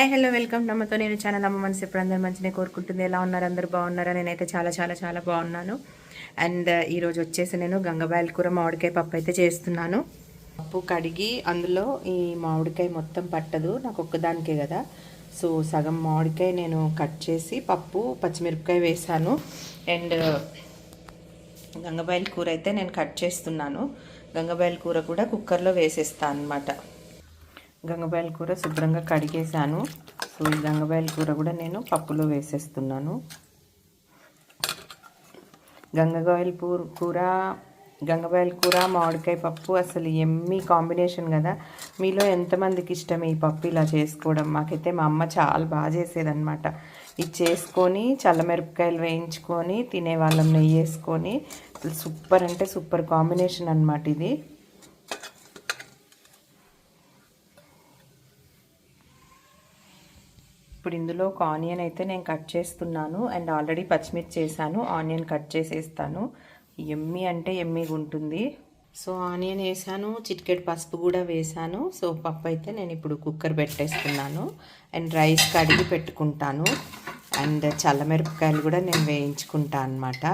Hi hello welcome నమ్మతో నేను channel అమ్మ మనసు ఇప్పుడు అందరూ మంచిగా కోరుకుంటుంది. ఎలా ఉన్నారు? అందరు బాగున్నారా? నేనైతే చాలా చాలా చాలా బాగున్నాను. అండ్ uh, ఈరోజు వచ్చేసి నేను గంగబాయల కూర మామిడికాయ పప్పు అయితే చేస్తున్నాను. పప్పు కడిగి అందులో ఈ మామిడికాయ మొత్తం పట్టదు. నాకు ఒక్కదానికే కదా. సో సగం మామిడికాయ నేను కట్ చేసి పప్పు పచ్చిమిరపకాయ వేసాను. అండ్ uh, గంగబాయల కూర అయితే నేను కట్ చేస్తున్నాను. గంగబాయల కూర కూడా కుక్కర్లో వేసేస్తాను అనమాట గంగబాయల కూర శుభ్రంగా కడిగేసాను సో ఈ గంగబాయల కూర కూడా నేను పప్పులో వేసేస్తున్నాను. గంగబాయల కూర గంగబాయల కూర మామిడికాయ పప్పు అసలు ఎమ్మి కాంబినేషన్ కదా. మీలో ఎంతమందికి ఇష్టం ఈ పప్పు ఇలా చేసుకోవడం? మాకైతే మా అమ్మ చాలా బాగా చేసేదనమాట ఇది చేసుకొని చల్లమిరపకాయలు వేయించుకొని తినేవాళ్ళం నెయ్యి వేసుకొని. సూపర్ అంటే సూపర్ కాంబినేషన్ అనమాట ఇది. ఇప్పుడు ఇందులో ఒక ఆనియన్ అయితే నేను కట్ చేస్తున్నాను అండ్ ఆల్రెడీ పచ్చిమిర్చి చేశాను ఆనియన్ కట్ చేసేస్తాను. ఎమ్మి అంటే ఎమ్మిగా ఉంటుంది. సో ఆనియన్ వేసాను చిటికెట్ పసుపు కూడా వేసాను. సో పప్పు అయితే నేను ఇప్పుడు కుక్కర్ పెట్టేస్తున్నాను అండ్ రైస్ కడిగి పెట్టుకుంటాను. అండ్ చల్లమిరపకాయలు కూడా నేను వేయించుకుంటాను అనమాట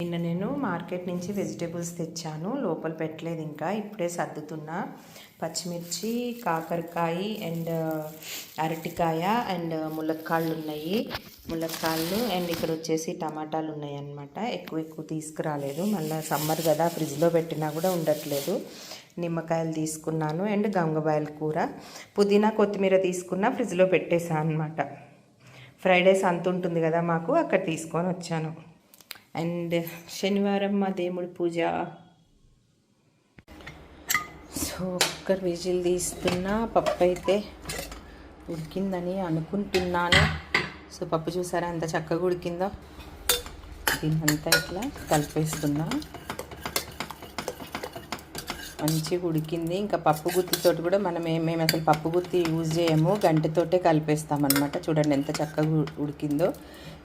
నిన్న నేను మార్కెట్ నుంచి వెజిటేబుల్స్ తెచ్చాను లోపల పెట్టలేదు ఇంకా ఇప్పుడే సర్దుతున్నా. పచ్చిమిర్చి కాకరకాయ అండ్ అరటికాయ అండ్ ములక్కాళ్ళు ఉన్నాయి ములక్కాళ్ళు అండ్ ఇక్కడ వచ్చేసి టమాటాలు ఉన్నాయి అన్నమాట ఎక్కువ ఎక్కువ తీసుకురాలేదు. మళ్ళీ సమ్మర్ కదా ఫ్రిడ్జ్లో పెట్టినా కూడా ఉండట్లేదు. నిమ్మకాయలు తీసుకున్నాను అండ్ గంగబాయల కూర. పుదీనా కొత్తిమీర తీసుకున్నా ఫ్రిడ్జ్లో పెట్టేశాను అనమాట ఫ్రైడేస్ అంత ఉంటుంది కదా మాకు అక్కడ తీసుకొని వచ్చాను అండ్ శనివారం మా దేవుడి పూజ. కుక్కర్ విజిల్ తీస్తున్నా పప్పు అయితే ఉడికిందని అనుకుంటున్నాను. సో పప్పు చూసారా ఎంత చక్కగా ఉడికిందో? దీన్నంతా ఇట్లా కలిపేస్తున్నా. మంచిగా ఉడికింది. ఇంకా పప్పు గుత్తితోటి కూడా మనం మేము అసలు పప్పు గుత్తి యూజ్ చేయము. గంటతోటే కలిపేస్తామన్నమాట. చూడండి ఎంత చక్కగా ఉడికిందో.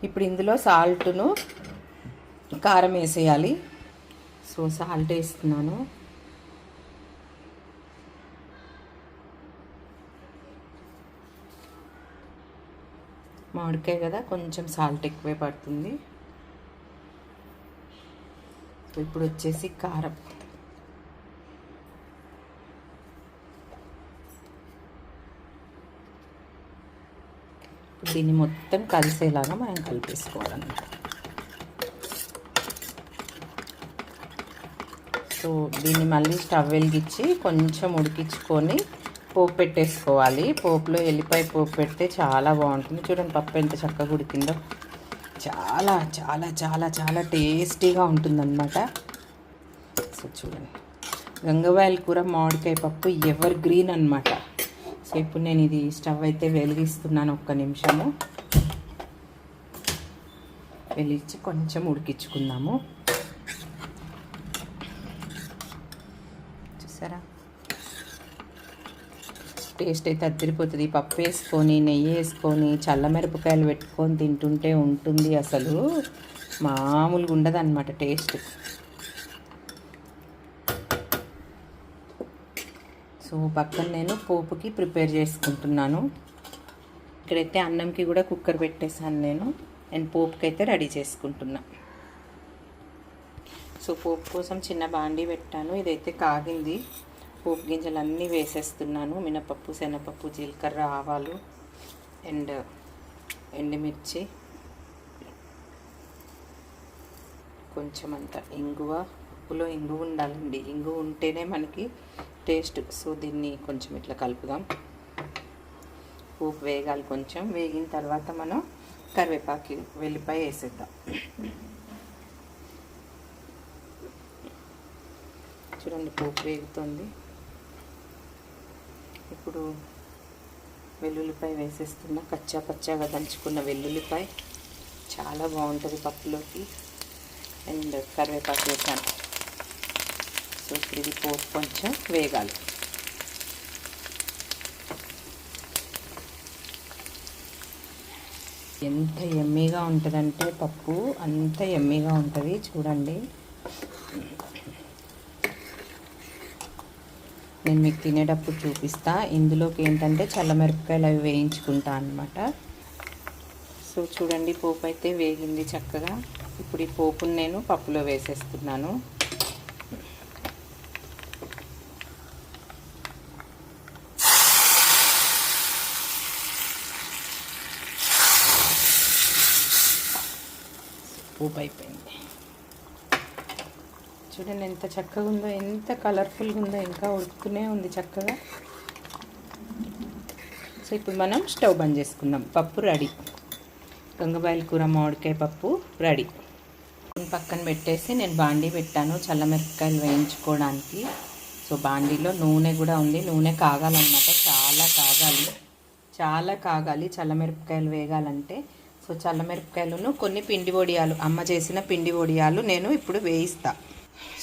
ఇప్పుడు ఇందులో సాల్ట్ను కారం వేసేయాలి. సో సాల్ట్ వేస్తున్నాను. మామిడికాయ కదా కొంచెం సాల్ట్ ఎక్కువే పడుతుంది. ఇప్పుడు వచ్చేసి కారం. దీన్ని మొత్తం కలిసేలాగా మనం కలిపేసుకోవాలన్నమాట. సో దీన్ని మళ్ళీ స్టవ్ వెలిగించి కొంచెం ఉడికించుకొని పోపు పెట్టేసుకోవాలి. పోపులో ఎల్లిపాయ పోపు పెడితే చాలా బాగుంటుంది. చూడండి పప్పు ఎంత చక్కగా ఉడికిందో. చాలా చాలా చాలా చాలా టేస్టీగా ఉంటుందన్నమాట. సో చూడండి. గంగవాయల కూర మామిడికాయ పప్పు ఎవర్ గ్రీన్ అనమాట సో ఇప్పుడు నేను ఇది స్టవ్ అయితే వెలిగిస్తున్నాను ఒక్క నిమిషము. వెలిగించి కొంచెం ఉడికించుకుందాము చూసారా టేస్ట్ అయితే అద్దరిపోతుంది. పప్పు వేసుకొని నెయ్యి వేసుకొని చల్లమిరపకాయలు పెట్టుకొని తింటుంటే ఉంటుంది అసలు. మామూలుగా ఉండదు అనమాట టేస్ట్. సో పక్కన నేను పోపుకి ప్రిపేర్ చేసుకుంటున్నాను. ఇక్కడైతే అన్నంకి కూడా కుక్కర్ పెట్టేశాను నేను. అండ్ పోపుకి అయితే రెడీ చేసుకుంటున్నా. సో పోపు కోసం చిన్న బాండీ పెట్టాను. ఇదైతే కాగింది. పోపు గింజలు అన్నీ వేసేస్తున్నాను. మినపప్పు శనగపప్పు జీలకర్ర ఆవాలు అండ్ ఎండుమిర్చి. కొంచెం అంత ఇంగువ. పప్పులో ఇంగువ ఉండాలండి. ఇంగువ ఉంటేనే మనకి టేస్ట్. సో దీన్ని కొంచెం ఇట్లా కలుపుదాం. పోపు వేగాలి కొంచెం. వేగిన తర్వాత మనం కరివేపాకి వెల్లిపాయ వేసేద్దాం. చూడండి పోపు వేగుతుంది. ఇప్పుడు వెల్లుల్లిపాయ వేసేస్తున్నా. కచ్చా పచ్చాగా దంచుకున్న వెల్లుల్లిపాయ. చాలా బాగుంటుంది పప్పులోకి. అండ్ కరివేపాకు వేసాను. సో ఇప్పుడు ఇది పోపు కొంచెం వేగాలి. ఎంత ఎమ్మీగా ఉంటుందంటే పప్పు అంత ఎమ్మీగా ఉంటుంది. చూడండి. నేను మీకు తినేటప్పుడు చూపిస్తా. ఇందులోకి ఏంటంటే చల్లమిరపకాయలు అవి వేయించుకుంటా అనమాట సో చూడండి పోపు అయితే వేగింది చక్కగా. ఇప్పుడు ఈ పోపును నేను పప్పులో వేసేస్తున్నాను. పోపు అయిపోయింది. చూడండి ఎంత చక్కగా ఉందో ఎంత కలర్ఫుల్గా ఉందో ఇంకా ఉడుకుతూనే ఉంది చక్కగా. సో ఇప్పుడు మనం స్టవ్ బంద్ చేసుకుందాం. పప్పు రెడీ. గంగబాయిల కూర మామిడికాయ పప్పు రెడీ. పక్కన పెట్టేసి నేను బాండీ పెట్టాను చల్లమిరపకాయలు వేయించుకోవడానికి. సో బాండీలో నూనె కూడా ఉంది. నూనె కాగాలన్నమాట. చాలా కాగాలి. చాలా కాగాలి చల్లమిరపకాయలు వేగాలంటే. సో చల్లమిరపకాయలను కొన్ని పిండి వడియాలు అమ్మ చేసిన పిండి వడియాలు నేను ఇప్పుడు వేయిస్తా.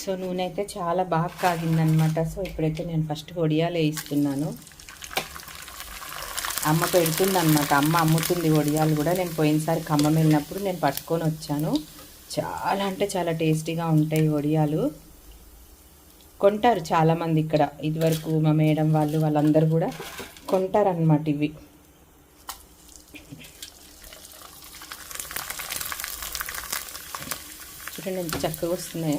సో నూనె అయితే చాలా బాగా కాగిందనమాట సో ఇప్పుడైతే నేను ఫస్ట్ వడియాలు వేయిస్తున్నాను అమ్మ పెడుతుందన్నమాట. అమ్మ అమ్ముతుంది వడియాలు కూడా. నేను పోయినసారి ఖమ్మం వెళ్ళినప్పుడు నేను పట్టుకొని వచ్చాను. చాలా అంటే చాలా టేస్టీగా ఉంటాయి వడియాలు కొంటారు చాలామంది ఇక్కడ. ఇదివరకు మా మేడం వాళ్ళు వాళ్ళందరూ కూడా కొంటారనమాట ఇవి. చూడండి ఎంత చక్కగా వస్తున్నాయి.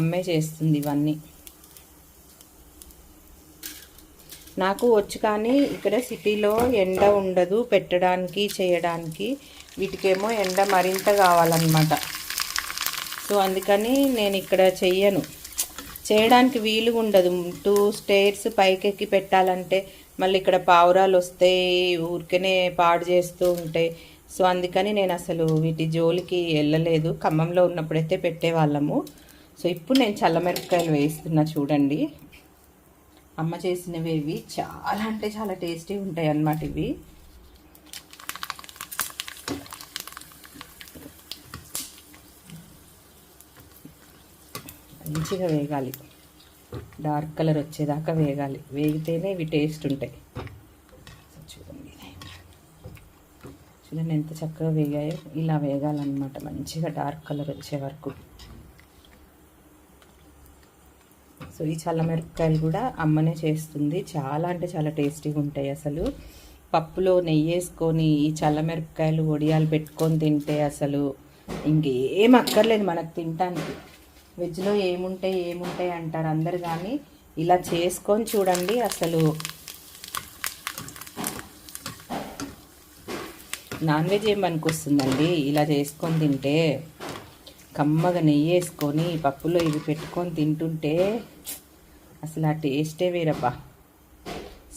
అమ్మే చేస్తుంది ఇవన్నీ. నాకు వచ్చు కానీ ఇక్కడ సిటీలో ఎండ ఉండదు పెట్టడానికి చేయడానికి. వీటికేమో ఎండ మరింత కావాలన్నమాట. సో అందుకని నేను ఇక్కడ చెయ్యను. చేయడానికి వీలు ఉండదు టూ స్టేర్స్ పైకెక్కి పెట్టాలంటే మళ్ళీ ఇక్కడ పావురాలు వస్తాయి ఊరికనే పాడు చేస్తూ ఉంటాయి సో అందుకని నేను అసలు వీటి జోలికి వెళ్ళలేదు. ఖమ్మంలో ఉన్నప్పుడైతే పెట్టేవాళ్ళము. సో ఇప్పుడు నేను చల్లమిరపకాయలు వేస్తున్నా చూడండి. అమ్మ చేసినవి ఇవి చాలా అంటే చాలా టేస్టీ ఉంటాయి అన్నమాట ఇవి. మంచిగా వేగాలి. డార్క్ కలర్ వచ్చేదాకా వేగాలి. వేగితేనే ఇవి టేస్ట్ ఉంటాయి. చూడండి. చూడండి ఎంత చక్కగా వేగాయో ఇలా వేగాలన్నమాట. మంచిగా డార్క్ కలర్ వచ్చే వరకు. సో ఈ చల్లమిరపకాయలు కూడా అమ్మనే చేస్తుంది. చాలా అంటే చాలా టేస్టీగా ఉంటాయి అసలు. పప్పులో నెయ్యి వేసుకొని ఈ చల్లమిరపకాయలు వడియాలు పెట్టుకొని తింటే అసలు ఇంకేం అక్కర్లేదు మనకు తినటానికి. వెజ్లో ఏముంటాయి ఏముంటాయి అంటారు అందరు కానీ ఇలా చేసుకొని చూడండి అసలు. నాన్ వెజ్ ఏం పనికొస్తుందండి? ఇలా చేసుకొని తింటే కమ్మగా నెయ్యి వేసుకొని పప్పులో ఇవి పెట్టుకొని తింటుంటే అసలు ఆ టేస్టే వేరబ్బా.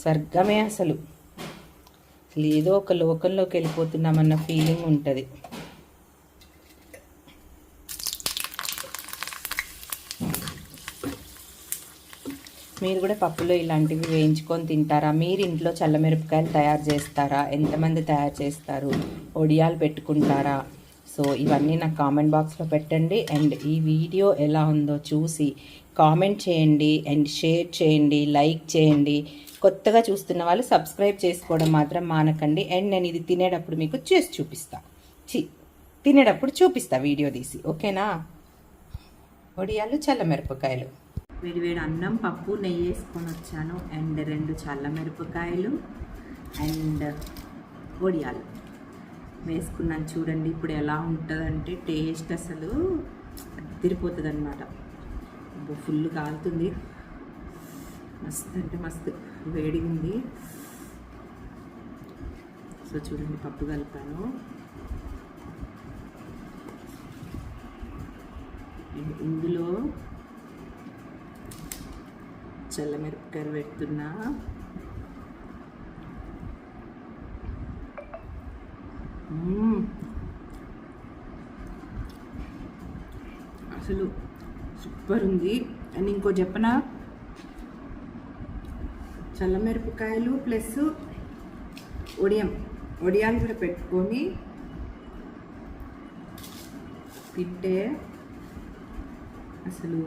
స్వర్గమే అసలు. అసలు ఏదో ఒక లోకంలోకి వెళ్ళిపోతున్నామన్న ఫీలింగ్ ఉంటుంది. మీరు కూడా పప్పులో ఇలాంటివి వేయించుకొని తింటారా? మీరు ఇంట్లో చల్లమిరపకాయలు తయారు చేస్తారా? ఎంతమంది తయారు చేస్తారు? ఒడియాలు పెట్టుకుంటారా? సో ఇవన్నీ నాకు కామెంట్ బాక్స్లో పెట్టండి. అండ్ ఈ వీడియో ఎలా ఉందో చూసి కామెంట్ చేయండి అండ్ షేర్ చేయండి లైక్ చేయండి. కొత్తగా చూస్తున్న వాళ్ళు సబ్స్క్రైబ్ చేసుకోవడం మాత్రం మానకండి. అండ్ నేను ఇది తినేటప్పుడు మీకు చేసి చూపిస్తా. చి తినేటప్పుడు చూపిస్తా వీడియో తీసి. ఓకేనా? వడియాలు చల్లమిరపకాయలు. వేడి అన్నం పప్పు నెయ్యి వేసుకొని వచ్చాను. అండ్ రెండు చల్లమిరపకాయలు అండ్ వడియాలు వేసుకున్నాను చూడండి ఇప్పుడు ఎలా ఉంటుందంటే టేస్ట్ అసలు అదిరిపోతుంది అనమాట ఫుల్ కాలుతుంది. మస్తు అంటే మస్తు వేడిగా ఉంది. సో చూడండి పప్పు కలిపాను ఇందులో చల్లమిరపకాయలు పెడుతున్నా. అసలు సూపర్ ఉంది. అండ్ ఇంకో చెప్పన? చల్లమిరపకాయలు ప్లస్ ఒడియం. ఒడియాలు కూడా పెట్టుకొని తింటే అసలు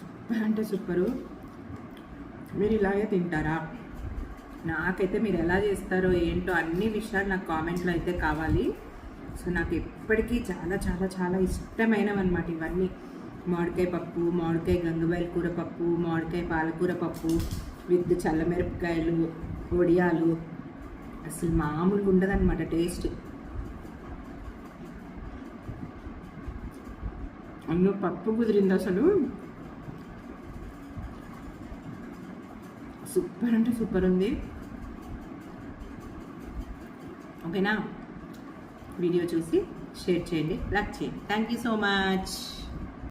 సూపర్ అంటే సూపరు. మీరు ఇలాగే తింటారా? నాకైతే మీరు ఎలా చేస్తారో ఏంటో అన్ని విషయాలు నాకు కామెంట్లో అయితే కావాలి. సో నాకు ఎప్పటికీ చాలా చాలా చాలా ఇష్టమైనవి అనమాట ఇవన్నీ. మామిడికాయ పప్పు మామిడికాయ గంగబాయల కూర పప్పు మామిడికాయ పాలకూర పప్పు విత్ చల్లమిరపకాయలు వడియాలు. అసలు మామూలుగా ఉండదన్నమాట టేస్ట్. అందులో పప్పు కుదిరింది అసలు. సూపర్ అంటే సూపర్ ఉంది. ఓకేనా? వీడియో చూసి షేర్ చేయండి. లైక్ చేయండి. Thank you so much